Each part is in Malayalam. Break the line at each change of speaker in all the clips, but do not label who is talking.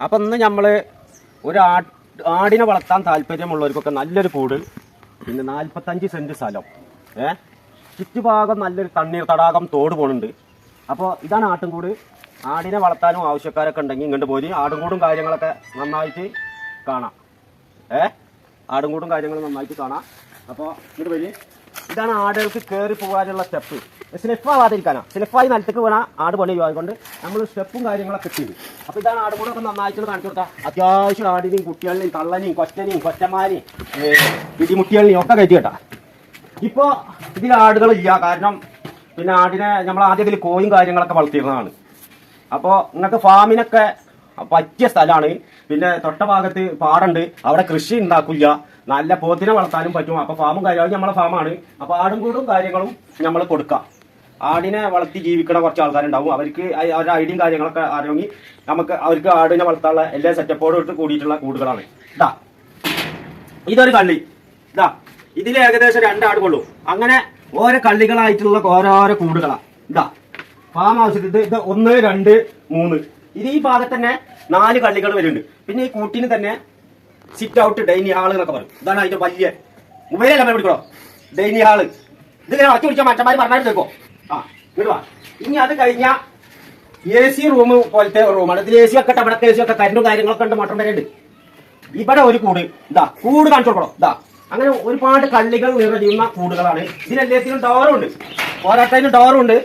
അപ്പം ഇന്ന് നമ്മൾ ഒരു ആടിനെ വളർത്താൻ താല്പര്യമുള്ളവർക്കൊക്കെ നല്ലൊരു കൂട്. പിന്നെ നാൽപ്പത്തഞ്ച് സെന്റ് സ്ഥലം. ഏ? ചുറ്റുഭാഗം നല്ലൊരു തണ്ണീർ തടാകം തോട് പോകുന്നുണ്ട് അപ്പോൾ ഇതാണ് ആട്ടുംകൂട്. ആടിനെ വളർത്താനും ആവശ്യക്കാരൊക്കെ ഉണ്ടെങ്കിൽ ഇങ്ങോട്ട് പോയി ആടുംകൂടും കാര്യങ്ങളൊക്കെ നന്നായിട്ട് കാണാം. ഏ? ആടുംകൂടും കാര്യങ്ങളും നന്നായിട്ട് കാണാം. അപ്പോൾ ഇങ്ങോട്ട് പോയി ഇതാണ് ആടുകൾക്ക് കയറി പോകാനുള്ള സ്റ്റെപ്പ്. സ്ലിപ്പ് ആവാതിരിക്കാനാ? സ്ലിപ്പായി നിലത്തേക്ക് വീണ ആട് പണി ആയതുകൊണ്ട് നമ്മൾ സ്റ്റെപ്പും കാര്യങ്ങളൊക്കെ ചെയ്തു. അപ്പോൾ ഇതാണ് ആടുകൂടൊക്കെ നന്നായിട്ട് കാണിച്ചു കൊടുത്താൽ അത്യാവശ്യം ആടിനെയും കുട്ടികളിനെയും തള്ളനെയും കൊച്ചനെയും കൊച്ചന്മാരെയും ഇടിമുട്ടികളിനെയും ഒക്കെ കയറ്റി കേട്ടാ. ഇപ്പോൾ ഇതിൽ ആടുകളില്ല കാരണം പിന്നെ ആടിനെ നമ്മൾ ആദ്യം ഇതിൽ കോയും കാര്യങ്ങളൊക്കെ വളർത്തിയിരുന്നതാണ്. അപ്പോൾ നിങ്ങൾക്ക് ഫാമിനൊക്കെ പറ്റിയ സ്ഥലമാണ്. പിന്നെ തൊട്ട ഭാഗത്ത് പാടുണ്ട്. അവിടെ കൃഷി ഉണ്ടാക്കില്ല. നല്ല പോത്തിനെ വളർത്താനും പറ്റും. അപ്പോൾ ഫാമും കാര്യങ്ങളും നമ്മളെ ഫാമാണ്. അപ്പോൾ ആടും കൂടും കാര്യങ്ങളും നമ്മൾ കൊടുക്കാം. ആടിനെ വളർത്തി ജീവിക്കണ കുറച്ച് ആൾക്കാരുണ്ടാവും. അവർക്ക് അവരുടെ ഐഡിയും കാര്യങ്ങളൊക്കെ അറിയുമെങ്കിൽ നമുക്ക് അവർക്ക് ആടിനെ വളർത്താനുള്ള എല്ലാ സെറ്റപ്പോടും കൂടിയിട്ടുള്ള കൂടുകളാണ്. ഇതാ ഇതൊരു കള്ളി. ഇതാ ഇതിൽ ഏകദേശം രണ്ടാട് കൊള്ളൂ അങ്ങനെ ഓരോ കള്ളികളായിട്ടുള്ള ഓരോരോ കൂടുകളാ. ഇതാ ഫാം ഹൗസിൽ ഇത് ഇത് ഒന്ന് രണ്ട് മൂന്ന്. ഇത് ഈ ഭാഗത്ത് തന്നെ നാല് കള്ളികൾ വരുന്നുണ്ട്. പിന്നെ ഈ കൂട്ടിന് തന്നെ സിറ്റ് ഔട്ട് ഡൈനി ഹാൾ എന്നൊക്കെ പറയും. ഇതാണ് അതിന്റെ വലിയ മൊബൈലല്ല പിടിക്കണോ ഡൈനി ഹാൾ ഇതിങ്ങനെ ഉറച്ചു പിടിച്ചാൽ മറ്റന്മാർ പറഞ്ഞാൽ കേൾക്കോ ഇനി അത് കഴിഞ്ഞ എ സി റൂം പോലത്തെ റൂമാണ് ഇതിൽ എ സി ഒക്കെ ഇവിടെ എ സി ഒക്കെ കരണ്ടും കാര്യങ്ങളൊക്കെ ഉണ്ട് മട്ടൺ വരെ ഉണ്ട്. ഇവിടെ ഒരു കൂട് ഇതാ കൂട് കാണിച്ചു കൊടുക്കണം. ഇതാ അങ്ങനെ ഒരുപാട് കള്ളികൾ നിറയുന്ന കൂടുകളാണ്. ഇതിനെല്ലാത്തിനും ഡോറും ഉണ്ട്. ഓരോരുത്തരും ഡോറും ഉണ്ട്.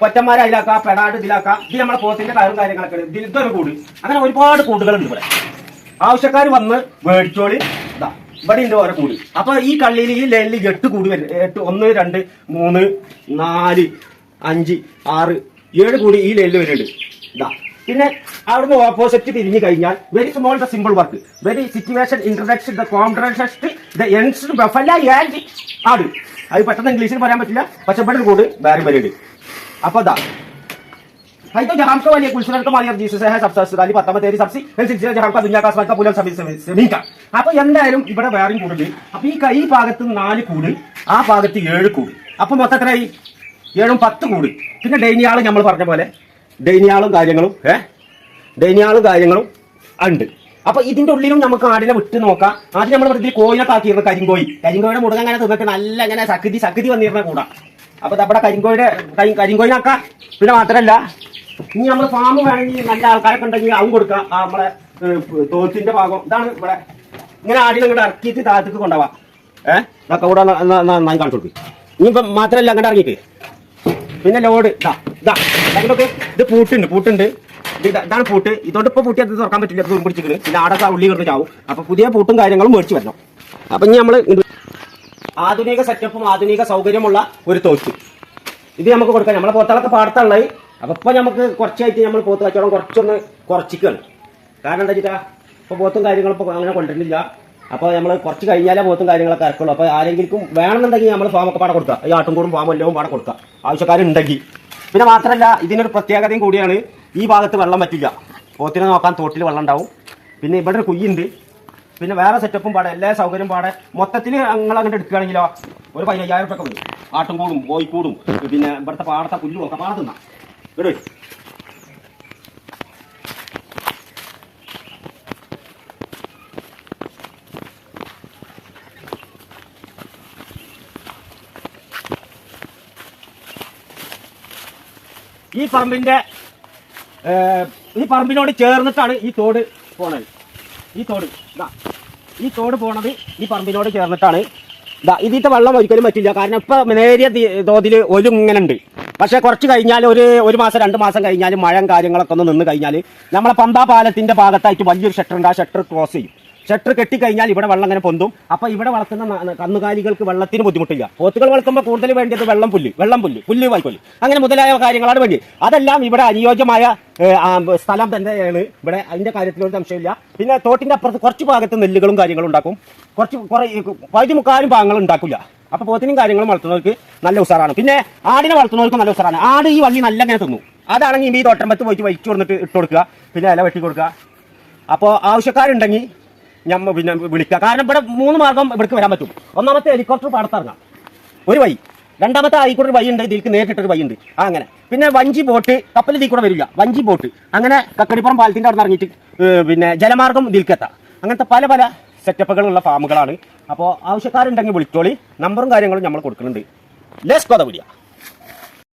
കൊറ്റന്മാരെ അതിലാക്കാം പെടാട് ഇതിലാക്കാം. ഇത് നമ്മളെ പോത്തിന്റെ കയറും കാര്യങ്ങളൊക്കെ ഉണ്ട് ഇതിൽ കൂട്. അങ്ങനെ ഒരുപാട് കൂടുകളുണ്ട് ഇവിടെ. ആവശ്യക്കാർ വന്ന് മേടിച്ചോളി. ഇവിടെ ഉണ്ട് ഓരോ കൂട്. അപ്പൊ ഈ കള്ളിയിൽ ഈ ലൈനിൽ എട്ട് കൂട് വരും. എട്ട് ഒന്ന് രണ്ട് മൂന്ന് നാല് അഞ്ച് ആറ് ഏഴ് കൂടി ഈ ലൈനിൽ വരുന്നുണ്ട് ഇതാ. പിന്നെ അവിടുന്ന് ഓപ്പോസിറ്റ് തിരിഞ്ഞു കഴിഞ്ഞാൽ very small the simple work very situation introduction the contrast the ends at. അത് പെട്ടെന്ന് ഇംഗ്ലീഷിൽ പറയാൻ പറ്റില്ല. പക്ഷെ ഇവിടെ കൂട് വേറെ വരുന്നുണ്ട് അപ്പൊ ദാ भाई तो जहां को वाली कुलसुनर को मारियर जीसस है सब सस्ताली പത്താമത്തേരി സബ്സി സിൽസില ജഹാം का दुनिया का आसमान का पुलम सभी सभी का അപ്പൊ എന്തായാലും ഇവിടെ വേറെയും കൂടുണ്ട് അപ്പൊ ഈ കൈ ഭാഗത്ത് നാല് കൂട് ആ ഭാഗത്ത് ഏഴ് കൂട് അപ്പൊ മൊത്തത്തിലായി ഏഴും പത്ത് കൂട് പിന്നെ ഡൈനിയാളും നമ്മൾ പറഞ്ഞ പോലെ ഡൈനിയാളും കാര്യങ്ങളും ഏ ഡൈനിയാളും കാര്യങ്ങളും ഉണ്ട് അപ്പൊ ഇതിന്റെ ഉള്ളിലും നമുക്ക് ആടിനെ വിട്ട് നോക്കാം ആദ്യം നമ്മൾ ഇതിൽ കോയിനൊക്കെ ആക്കിയിരുന്ന കരിങ്കോയി കരിങ്കോയുടെ മുടങ്ങ അങ്ങനെ തിന്നിട്ട് നല്ല അങ്ങനെ സകൃതി സകൃതി വന്നിരുന്ന കൂടാ അപ്പൊ നമ്മുടെ കരിങ്കോയുടെ കരി- കരിങ്കോയിനാക്കാം പിന്നെ മാത്രല്ല ഇനി നമ്മൾ ഫാം വേണമെങ്കിൽ നല്ല ആൾക്കാരൊക്കെ ഉണ്ടെങ്കിൽ അവൻ കൊടുക്കാം. നമ്മളെ തോച്ചിന്റെ ഭാഗം. ഇതാണ് ഇവിടെ. ഇങ്ങനെ ആടിനെ അങ്ങോട്ട് ഇറക്കിയിട്ട് താഴത്തേക്ക് കൊണ്ടുപോവാം. ഏഹ് ഇതൊക്കെ കൂടെ നന്നായി കാണിച്ചു കൊടുക്കും. ഇനിയിപ്പം മാത്രമല്ല അങ്ങോട്ട് ഇറങ്ങിയിട്ട് പിന്നെ ലോഡ് ഇതാ ഇതാ. ഇതൊക്കെ ഇത് പൂട്ടുണ്ട് പൂട്ടുണ്ട്. ഇതാണ് പൂട്ട്. ഇതോട്ട് ഇപ്പൊ പൂട്ടി അത് തുറക്കാൻ പറ്റില്ല ഇത് പിടിച്ചിട്ട് പിന്നെ ആടൊക്കെ ഉള്ളി കിടന്ന് ചാവും. അപ്പൊ പുതിയ പൂട്ടും കാര്യങ്ങളും മേടിച്ച് വരണം. അപ്പൊ ഇനി നമ്മൾ ആധുനിക സെറ്റപ്പും ആധുനിക സൗകര്യമുള്ള ഒരു തോച്ച് ഇത് നമുക്ക് കൊടുക്കാം. നമ്മളെ പുറത്തളൊക്കെ പാടത്തുള്ളത് അപ്പൊ ഇപ്പൊ നമുക്ക് കുറച്ചായിട്ട് നമ്മൾ പോത്ത് കച്ചവടം കുറച്ചൊന്ന് കുറച്ചിക്കാണ്. കാരണം എന്താ വെച്ചാൽ ഇപ്പൊ പോത്തും കാര്യങ്ങളും ഇപ്പൊ അങ്ങനെ കൊണ്ടുവരുന്നില്ല. അപ്പൊ നമ്മൾ കുറച്ച് കഴിഞ്ഞാലേ പോത്തും കാര്യങ്ങളൊക്കെ ഇറക്കുള്ളൂ അപ്പൊ ആരെങ്കിലും വേണമെന്നുണ്ടെങ്കിൽ നമ്മൾ ഫാമൊക്കെ പാടെ കൊടുക്കുക ഈ ആട്ടുംകൂടും ഫാമും എല്ലാം പാടെ കൊടുക്കുക ആവശ്യക്കാരുണ്ടെങ്കിൽ. പിന്നെ മാത്രമല്ല ഇതിനൊരു പ്രത്യേകതയും കൂടിയാണ് ഈ ഭാഗത്ത് വെള്ളം പറ്റില്ല. പോത്തിനെ നോക്കാൻ തോട്ടിൽ വെള്ളം ഉണ്ടാവും. പിന്നെ ഇവിടെ ഒരു കുയ്യുണ്ട് പിന്നെ വേറെ സെറ്റപ്പും പാടെ എല്ലാ സൗകര്യം പാടെ. മൊത്തത്തിൽ നിങ്ങൾ അങ്ങോട്ട് എടുക്കുകയാണെങ്കിലോ ഒരു പതിനയ്യായിരം വരും. ആട്ടും കൂടും കോഴിക്കൂടും പിന്നെ ഇവിടുത്തെ പാടത്തെ പുല്ലും ഒക്കെ പാടത്തുന്ന ഇടൂ ഈ പറമ്പിന്റെ ഈ പറമ്പിനോട് ചേർന്നിട്ടാണ് ഈ തോട് പോണത്. ഈ തോട് ഇതാ ഈ തോട് പോണത് ഈ പറമ്പിനോട് ചേർന്നിട്ടാണ്. ഇതാ ഇതിന്റെ വെള്ളം ഒരിക്കലും പറ്റില്ല. കാരണം ഇപ്പൊ നേരിയ തോതിൽ ഒരു ഇങ്ങനെ ഉണ്ട്. പക്ഷെ കുറച്ച് കഴിഞ്ഞാൽ ഒരു ഒരു മാസം രണ്ട് മാസം കഴിഞ്ഞാൽ മഴയും കാര്യങ്ങളൊക്കെ ഒന്ന് നിന്ന് കഴിഞ്ഞാൽ നമ്മളെ പന്താ പാലത്തിന്റെ ഭാഗത്തായിട്ട് വലിയൊരു ഷട്ടർ ഉണ്ട്. ആ ഷട്ടർ ക്ലോസ് ചെയ്യും. ഷട്ടർ കെട്ടിക്കഴിഞ്ഞാൽ ഇവിടെ വെള്ളം അങ്ങനെ പൊന്തും. അപ്പൊ ഇവിടെ വളർത്തുന്ന കന്നുകാലികൾക്ക് വെള്ളത്തിന് ബുദ്ധിമുട്ടില്ല. പോത്തുകൾ വളർത്തുമ്പോൾ കൂടുതൽ വേണ്ടത് വെള്ളം പുല്ല് വെള്ളം പുല്ല് പുല്ല് വായിക്കൊല്ലി അങ്ങനെ മുതലായ കാര്യങ്ങളാണ് വേണ്ടി അതെല്ലാം ഇവിടെ അനുയോജ്യമായ സ്ഥലം തന്നെയാണ്. ഇവിടെ അതിന്റെ കാര്യത്തിലൊരു സംശയമില്ല. പിന്നെ തോട്ടിന്റെ അപ്പുറത്ത് കുറച്ച് ഭാഗത്ത് നെല്ലുകളും കാര്യങ്ങളും ഉണ്ടാക്കും. കുറച്ച് കുറെ പകുതി മുക്കാലും ഭാഗങ്ങൾ ഉണ്ടാക്കില്ല അപ്പൊ പോത്തിനും കാര്യങ്ങളും വളർത്തുന്നവർക്ക് നല്ല ഉസാറാണ് പിന്നെ ആടിനെ വളർത്തുന്നവർക്ക് നല്ല ഉസാറാണ് ആട് ഈ വള്ളി നല്ല അങ്ങനെ തിന്നു. അതാണെങ്കിൽ ഈ തോട്ടമ്പത്ത് പോയിട്ട് വലിച്ചു കൊടുത്തിട്ട് ഇട്ട് കൊടുക്കുക. പിന്നെ ഇല വെട്ടി കൊടുക്കുക. അപ്പോൾ ആവശ്യക്കാരുണ്ടെങ്കിൽ ഞമ്മ പിന്നെ വിളിക്കുക. കാരണം ഇവിടെ മൂന്ന് മാർഗം ഇവിടേക്ക് വരാൻ പറ്റും. ഒന്നാമത്തെ ഹെലികോപ്റ്റർ പാടത്തിറങ്ങാം ഒരു വഴി. രണ്ടാമത്തെ ആയിക്കൂടെ ഒരു വഴിയുണ്ട് ഇതിലേക്ക് നേരിട്ടൊരു വഴിയുണ്ട് ആ അങ്ങനെ. പിന്നെ വഞ്ചി ബോട്ട് കപ്പൽ ഇതിൽ കൂടെ വരില്ല വഞ്ചി ബോട്ട് അങ്ങനെ കക്കടിപ്പുറം പാലത്തിന്റെ അവിടെ ഇറങ്ങിയിട്ട് ഏ, പിന്നെ ജലമാർഗം ഇതിൽക്കെത്താം അങ്ങനത്തെ പല പല സെറ്റപ്പുകളുള്ള ഫാമുകളാണ് അപ്പോൾ ആവശ്യക്കാരുണ്ടെങ്കിൽ വിളിച്ചോളി. നമ്പറും കാര്യങ്ങളും നമ്മൾ കൊടുക്കുന്നുണ്ട്. ലെസ് കൊത